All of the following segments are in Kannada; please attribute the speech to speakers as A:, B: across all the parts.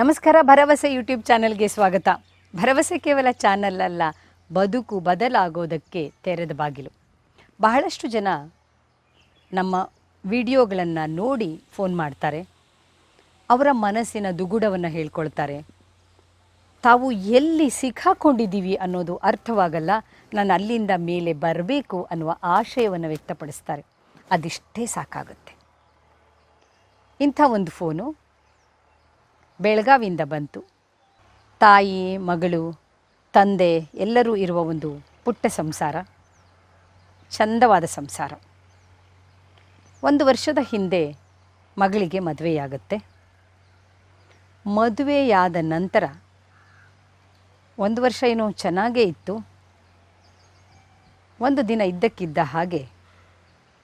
A: ನಮಸ್ಕಾರ, ಭರವಸೆ ಯೂಟ್ಯೂಬ್ ಚಾನೆಲ್ಗೆ ಸ್ವಾಗತ. ಭರವಸೆ ಕೇವಲ ಚಾನಲ್ ಅಲ್ಲ, ಬದುಕು ಬದಲಾಗೋದಕ್ಕೆ ತೆರೆದ ಬಾಗಿಲು. ಬಹಳಷ್ಟು ಜನ ನಮ್ಮ ವಿಡಿಯೋಗಳನ್ನು ನೋಡಿ ಫೋನ್ ಮಾಡ್ತಾರೆ. ಅವರ ಮನಸ್ಸಿನ ದುಗುಡವನ್ನು ಹೇಳ್ಕೊಳ್ತಾರೆ. ತಾವು ಎಲ್ಲಿ ಸಿಕ್ಕಾಕೊಂಡಿದ್ದೀವಿ ಅನ್ನೋದು ಅರ್ಥವಾಗಲ್ಲ, ನಾನು ಅಲ್ಲಿಂದ ಮೇಲೆ ಬರಬೇಕು ಅನ್ನುವ ಆಶಯವನ್ನು ವ್ಯಕ್ತಪಡಿಸ್ತಾರೆ. ಅದಿಷ್ಟೇ ಸಾಕಾಗುತ್ತೆ. ಇಂಥ ಒಂದು ಫೋನು ಬೆಳಗಾವಿಯಿಂದ ಬಂತು. ತಾಯಿ, ಮಗಳು, ತಂದೆ ಎಲ್ಲರೂ ಇರುವ ಒಂದು ಪುಟ್ಟ ಸಂಸಾರ, ಚಂದವಾದ ಸಂಸಾರ. ಒಂದು ವರ್ಷದ ಹಿಂದೆ ಮಗಳಿಗೆ ಮದುವೆಯಾಗುತ್ತೆ. ಮದುವೆಯಾದ ನಂತರ ಒಂದು ವರ್ಷ ಏನೋ ಚೆನ್ನಾಗೇ ಇತ್ತು. ಒಂದು ದಿನ ಇದ್ದಕ್ಕಿದ್ದ ಹಾಗೆ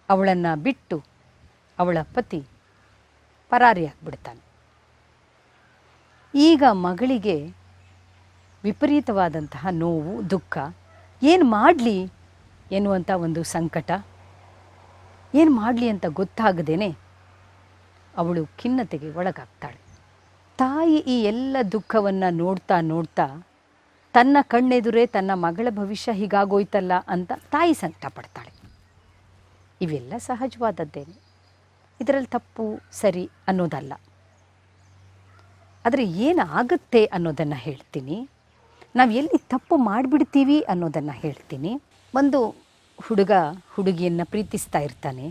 A: ಅವಳನ್ನು ಬಿಟ್ಟು ಅವಳ ಪತಿ ಪರಾರಿಯಾಗ್ಬಿಡ್ತಾನೆ. ಈಗ ಮಗಳಿಗೆ ವಿಪರೀತವಾದಂತಹ ನೋವು, ದುಃಖ. ಏನು ಮಾಡಲಿ ಎನ್ನುವಂಥ ಒಂದು ಸಂಕಟ. ಏನು ಮಾಡಲಿ ಅಂತ ಗೊತ್ತಾಗದೇನೆ ಅವಳು ಖಿನ್ನತೆಗೆ ಒಳಗಾಗ್ತಾಳೆ. ತಾಯಿ ಈ ಎಲ್ಲ ದುಃಖವನ್ನು ನೋಡ್ತಾ ನೋಡ್ತಾ ತನ್ನ ಕಣ್ಣೆದುರೇ ತನ್ನ ಮಗಳ ಭವಿಷ್ಯ ಹೀಗಾಗೋಯ್ತಲ್ಲ ಅಂತ ತಾಯಿ ಸಂಕಟ ಪಡ್ತಾಳೆ ಇವೆಲ್ಲ ಸಹಜವಾದದ್ದೇನೆ. ಇದರಲ್ಲಿ ತಪ್ಪು ಸರಿ ಅನ್ನೋದಲ್ಲ. ಆದರೆ ಏನಾಗುತ್ತೆ ಅನ್ನೋದನ್ನು ಹೇಳ್ತೀನಿ. ನಾವು ಎಲ್ಲಿ ತಪ್ಪು ಮಾಡಿಬಿಡ್ತೀವಿ ಅನ್ನೋದನ್ನು ಹೇಳ್ತೀನಿ. ಒಂದು ಹುಡುಗ ಹುಡುಗಿಯನ್ನು ಪ್ರೀತಿಸ್ತಾ ಇರ್ತಾನೆ.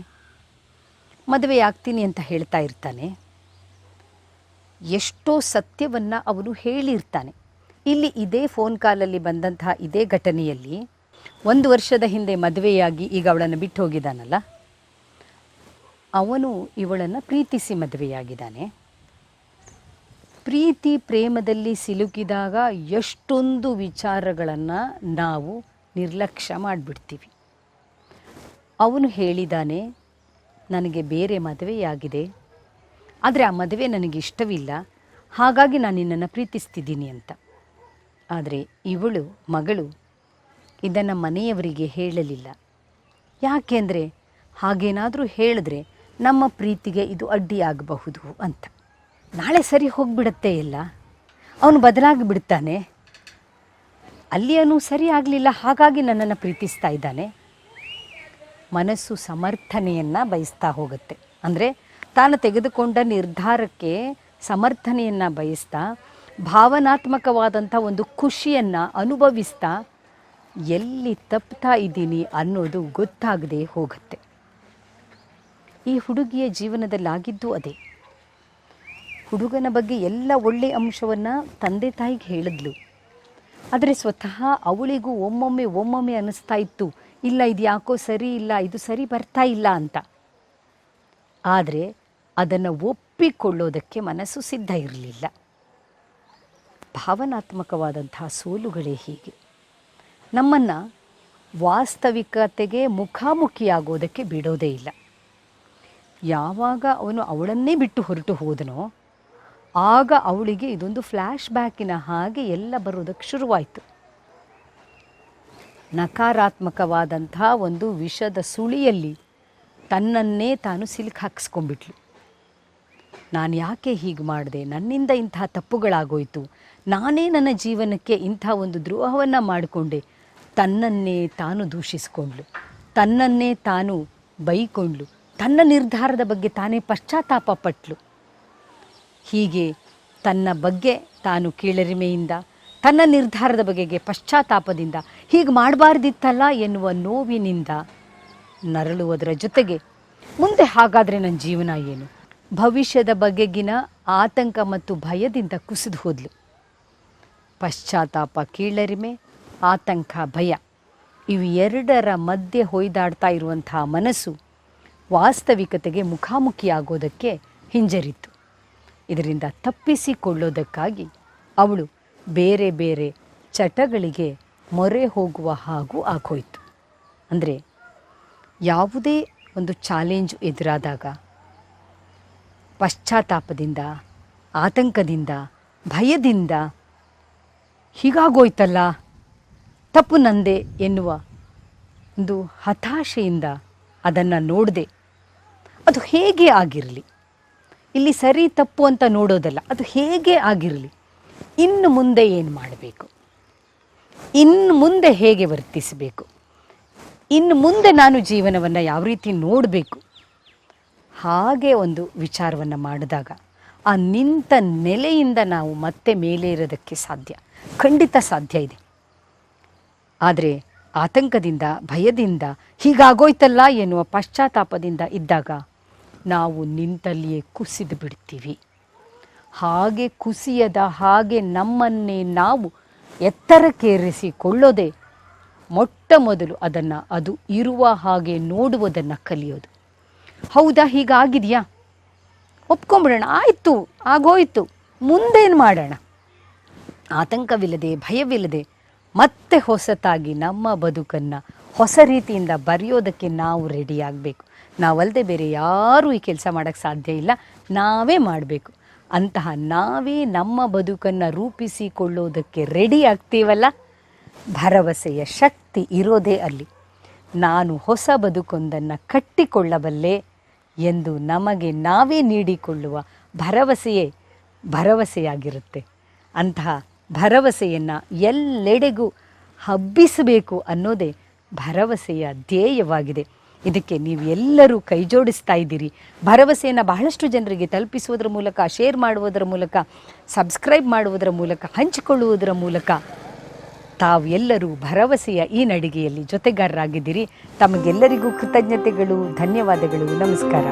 A: ಮದುವೆ ಆಗ್ತೀನಿ ಅಂತ ಹೇಳ್ತಾ ಇರ್ತಾನೆ. ಎಷ್ಟೋ ಸತ್ಯವನ್ನು ಅವನು ಹೇಳಿರ್ತಾನೆ. ಇಲ್ಲಿ ಇದೇ ಫೋನ್ ಕಾಲಲ್ಲಿ ಬಂದಂತಹ ಇದೇ ಘಟನೆಯಲ್ಲಿ ಒಂದು ವರ್ಷದ ಹಿಂದೆ ಮದುವೆಯಾಗಿ ಈಗ ಅವಳನ್ನು ಬಿಟ್ಟು ಹೋಗಿದ್ದಾನಲ್ಲ. ಅವನು ಇವಳನ್ನು ಪ್ರೀತಿಸಿ ಮದುವೆಯಾಗಿದ್ದಾನೆ. ಪ್ರೀತಿ ಪ್ರೇಮದಲ್ಲಿ ಸಿಲುಕಿದಾಗ ಎಷ್ಟೊಂದು ವಿಚಾರಗಳನ್ನು ನಾವು ನಿರ್ಲಕ್ಷ್ಯ ಮಾಡಿಬಿಡ್ತೀವಿ. ಅವನು ಹೇಳಿದಾನೆ, ನನಗೆ ಬೇರೆ ಮದುವೆಯಾಗಿದೆ. ಆದರೆ ಆ ಮದುವೆ ನನಗೆ ಇಷ್ಟವಿಲ್ಲ. ಹಾಗಾಗಿ ನಾನು ನಿನ್ನನ್ನು ಪ್ರೀತಿಸ್ತಿದ್ದೀನಿ ಅಂತ. ಆದರೆ ಇವಳು, ಮಗಳು ಇದನ್ನು ಮನೆಯವರಿಗೆ ಹೇಳಲಿಲ್ಲ. ಯಾಕೆಂದರೆ ಹಾಗೇನಾದರೂ ಹೇಳಿದ್ರೆ ನಮ್ಮ ಪ್ರೀತಿಗೆ ಇದು ಅಡ್ಡಿಯಾಗಬಹುದು ಅಂತ. ನಾಳೆ ಸರಿ ಹೋಗಿಬಿಡತ್ತೆ ಇಲ್ಲ? ಅವನು ಬದಲಾಗಿ ಬಿಡ್ತಾನೆ? ಅಲ್ಲಿ ಅವನು ಸರಿ ಆಗಲಿಲ್ಲ, ಹಾಗಾಗಿ ನನ್ನನ್ನು ಪ್ರೀತಿಸ್ತಾ ಇದ್ದಾನೆ. ಮನಸ್ಸು ಸಮರ್ಥನೆಯನ್ನು ಬಯಸ್ತಾ ಹೋಗುತ್ತೆ. ಅಂದರೆ ತಾನು ತೆಗೆದುಕೊಂಡ ನಿರ್ಧಾರಕ್ಕೆ ಸಮರ್ಥನೆಯನ್ನು ಬಯಸ್ತಾ, ಭಾವನಾತ್ಮಕವಾದಂಥ ಒಂದು ಖುಷಿಯನ್ನು ಅನುಭವಿಸ್ತಾ, ಎಲ್ಲಿ ತಪ್ತಾ ಇದ್ದೀನಿ ಅನ್ನೋದು ಗೊತ್ತಾಗದೆ ಹೋಗುತ್ತೆ. ಈ ಹುಡುಗಿಯ ಜೀವನದಲ್ಲಾಗಿದ್ದು ಅದೇ. ಹುಡುಗನ ಬಗ್ಗೆ ಎಲ್ಲ ಒಳ್ಳೆ ಅಂಶವನ್ನು ತಂದೆ ತಾಯಿಗೆ ಹೇಳಿದ್ಲು. ಆದರೆ ಸ್ವತಃ ಅವಳಿಗೂ ಒಮ್ಮೊಮ್ಮೆ ಒಮ್ಮೊಮ್ಮೆ ಅನ್ನಿಸ್ತಾ ಇತ್ತು, ಇಲ್ಲ ಇದು ಯಾಕೋ ಸರಿ ಇಲ್ಲ, ಇದು ಸರಿ ಬರ್ತಾ ಇಲ್ಲ ಅಂತ. ಆದರೆ ಅದನ್ನು ಒಪ್ಪಿಕೊಳ್ಳೋದಕ್ಕೆ ಮನಸ್ಸು ಸಿದ್ಧ ಇರಲಿಲ್ಲ. ಭಾವನಾತ್ಮಕವಾದಂತಹ ಸೋಲುಗಳೇ ಹೀಗೆ. ನಮ್ಮನ್ನು ವಾಸ್ತವಿಕತೆಗೆ ಮುಖಾಮುಖಿಯಾಗೋದಕ್ಕೆ ಬಿಡೋದೇ ಇಲ್ಲ. ಯಾವಾಗ ಅವನು ಅವಳನ್ನೇ ಬಿಟ್ಟು ಹೊರಟು ಹೋದನೋ ಆಗ ಅವಳಿಗೆ ಇದೊಂದು ಫ್ಲ್ಯಾಶ್ ಬ್ಯಾಕಿನ ಹಾಗೆ ಎಲ್ಲ ಬರೋದಕ್ಕೆ ಶುರುವಾಯಿತು. ನಕಾರಾತ್ಮಕವಾದಂಥ ಒಂದು ವಿಷದ ಸುಳಿಯಲ್ಲಿ ತನ್ನನ್ನೇ ತಾನು ಸಿಲುಕಿ ಹಾಕಿಸ್ಕೊಂಡ್ಬಿಟ್ಲು. ನಾನು ಯಾಕೆ ಹೀಗೆ ಮಾಡಿದೆ? ನನ್ನಿಂದ ಇಂತಹ ತಪ್ಪುಗಳಾಗೋಯಿತು. ನಾನೇ ನನ್ನ ಜೀವನಕ್ಕೆ ಇಂಥ ಒಂದು ದ್ರೋಹವನ್ನು ಮಾಡಿಕೊಂಡೆ. ತನ್ನನ್ನೇ ತಾನು ದೂಷಿಸಿಕೊಂಡ್ಳು ತನ್ನನ್ನೇ ತಾನು ಬೈಕೊಂಡ್ಳು ತನ್ನ ನಿರ್ಧಾರದ ಬಗ್ಗೆ ತಾನೇ ಪಶ್ಚಾತ್ತಾಪ ಪಟ್ಲು. ಹೀಗೆ ತನ್ನ ಬಗ್ಗೆ ತಾನು ಕೀಳರಿಮೆಯಿಂದ, ತನ್ನ ನಿರ್ಧಾರದ ಬಗೆಗೆ ಪಶ್ಚಾತ್ತಾಪದಿಂದ, ಹೀಗೆ ಮಾಡಬಾರ್ದಿತ್ತಲ್ಲ ಎನ್ನುವ ನೋವಿನಿಂದ ನರಳುವುದರ ಜೊತೆಗೆ ಮುಂದೆ ಹಾಗಾದರೆ ನನ್ನ ಜೀವನ ಏನು? ಭವಿಷ್ಯದ ಬಗೆಗಿನ ಆತಂಕ ಮತ್ತು ಭಯದಿಂದ ಕುಸಿದು ಹೋದ್ಲು. ಪಶ್ಚಾತ್ತಾಪ, ಕೀಳರಿಮೆ, ಆತಂಕ, ಭಯ ಇವು ಎರಡರ ಮಧ್ಯೆ ಹೊಯ್ದಾಡ್ತಾ ಇರುವಂತಹ ಮನಸ್ಸು ವಾಸ್ತವಿಕತೆಗೆ ಮುಖಾಮುಖಿಯಾಗೋದಕ್ಕೆ ಹಿಂಜರಿತು ಇದರಿಂದ ತಪ್ಪಿಸಿಕೊಳ್ಳೋದಕ್ಕಾಗಿ ಅವಳು ಬೇರೆ ಬೇರೆ ಚಟಗಳಿಗೆ ಮೊರೆ ಹೋಗುವ ಹಾಗೂ ಆಗೋಯಿತು. ಅಂದರೆ ಯಾವುದೇ ಒಂದು ಚಾಲೆಂಜ್ ಎದುರಾದಾಗ ಪಶ್ಚಾತ್ತಾಪದಿಂದ, ಆತಂಕದಿಂದ, ಭಯದಿಂದ ಹೀಗಾಗೋಯ್ತಲ್ಲ, ತಪ್ಪು ನಂದೆ ಎನ್ನುವ ಒಂದು ಹತಾಶೆಯಿಂದ ಅದನ್ನು ನೋಡದೆ ಅದು ಹೇಗೆ ಆಗಿರಲಿ. ಇಲ್ಲಿ ಸರಿ ತಪ್ಪು ಅಂತ ನೋಡೋದಲ್ಲ, ಅದು ಹೇಗೆ ಆಗಿರಲಿ? ಇನ್ನು ಮುಂದೆ ಏನು ಮಾಡಬೇಕು? ಇನ್ನು ಮುಂದೆ ಹೇಗೆ ವರ್ತಿಸಬೇಕು? ಇನ್ನು ಮುಂದೆ ನಾನು ಜೀವನವನ್ನು ಯಾವ ರೀತಿ ನೋಡಬೇಕು? ಹಾಗೆ ಒಂದು ವಿಚಾರವನ್ನು ಮಾಡಿದಾಗ ಆ ನಿಂತ ನೆಲೆಯಿಂದ ನಾವು ಮತ್ತೆ ಮೇಲೆ ಇರೋದಕ್ಕೆ ಸಾಧ್ಯ. ಖಂಡಿತ ಸಾಧ್ಯ ಇದೆ. ಆದರೆ ಆತಂಕದಿಂದ, ಭಯದಿಂದ ಹೀಗಾಗೋಯ್ತಲ್ಲ ಎನ್ನುವ ಪಶ್ಚಾತ್ತಾಪದಿಂದ ಇದ್ದಾಗ ನಾವು ನಿಂತಲ್ಲಿಯೇ ಕುಸಿದು ಬಿಡ್ತೀವಿ. ಹಾಗೆ ಕುಸಿಯದ ಹಾಗೆ ನಮ್ಮನ್ನೇ ನಾವು ಎತ್ತರಕ್ಕೇರಿಸಿಕೊಳ್ಳೋದೆ ಮೊಟ್ಟ ಮೊದಲು ಅದನ್ನು ಅದು ಇರುವ ಹಾಗೆ ನೋಡುವುದನ್ನು ಕಲಿಯೋದು. ಹೌದಾ, ಹೀಗಾಗಿದೆಯಾ? ಒಪ್ಕೊಂಬಿಡೋಣ, ಆಯಿತು, ಆಗೋಯ್ತು, ಮುಂದೇನು ಮಾಡೋಣ? ಆತಂಕವಿಲ್ಲದೆ, ಭಯವಿಲ್ಲದೆ ಮತ್ತೆ ಹೊಸತಾಗಿ ನಮ್ಮ ಬದುಕನ್ನು ಹೊಸ ರೀತಿಯಿಂದ ಬರೆಯೋದಕ್ಕೆ ನಾವು ರೆಡಿ ಆಗಬೇಕು. ನಾವಲ್ಲದೆ ಬೇರೆ ಯಾರೂ ಈ ಕೆಲಸ ಮಾಡೋಕ್ಕೆ ಸಾಧ್ಯ ಇಲ್ಲ. ನಾವೇ ಮಾಡಬೇಕು. ಅಂತಹ ನಾವೇ ನಮ್ಮ ಬದುಕನ್ನು ರೂಪಿಸಿಕೊಳ್ಳೋದಕ್ಕೆ ರೆಡಿ ಆಗ್ತೀವಲ್ಲ? ಭರವಸೆಯ ಶಕ್ತಿ ಇರೋದೇ ಅಲ್ಲಿ. ನಾನು ಹೊಸ ಬದುಕೊಂದನ್ನು ಕಟ್ಟಿಕೊಳ್ಳಬಲ್ಲೆ ಎಂದು ನಮಗೆ ನಾವೇ ನೀಡಿಕೊಳ್ಳುವ ಭರವಸೆಯೇ ಭರವಸೆಯಾಗಿರುತ್ತೆ. ಅಂತಹ ಭರವಸೆಯನ್ನು ಎಲ್ಲೆಡೆಗೂ ಹಬ್ಬಿಸಬೇಕು ಅನ್ನೋದೇ ಭರವಸೆಯ ಧ್ಯೇಯವಾಗಿದೆ. ಇದಕ್ಕೆ ನೀವು ಎಲ್ಲರೂ ಕೈ ಜೋಡಿಸ್ತಾ ಇದ್ದೀರಿ. ಭರವಸೆಯನ್ನು ಬಹಳಷ್ಟು ಜನರಿಗೆ ತಲುಪಿಸುವುದರ ಮೂಲಕ ಶೇರ್ ಮಾಡುವುದರ ಮೂಲಕ ಸಬ್ಸ್ಕ್ರೈಬ್ ಮಾಡುವುದರ ಮೂಲಕ, ಹಂಚಿಕೊಳ್ಳುವುದರ ಮೂಲಕ ತಾವು ಎಲ್ಲರೂ ಭರವಸೆಯ ಈ ನಡಿಗೆಯಲ್ಲಿ ಜೊತೆಗಾರರಾಗಿದ್ದೀರಿ. ತಮಗೆಲ್ಲರಿಗೂ ಕೃತಜ್ಞತೆಗಳು, ಧನ್ಯವಾದಗಳು. ನಮಸ್ಕಾರ.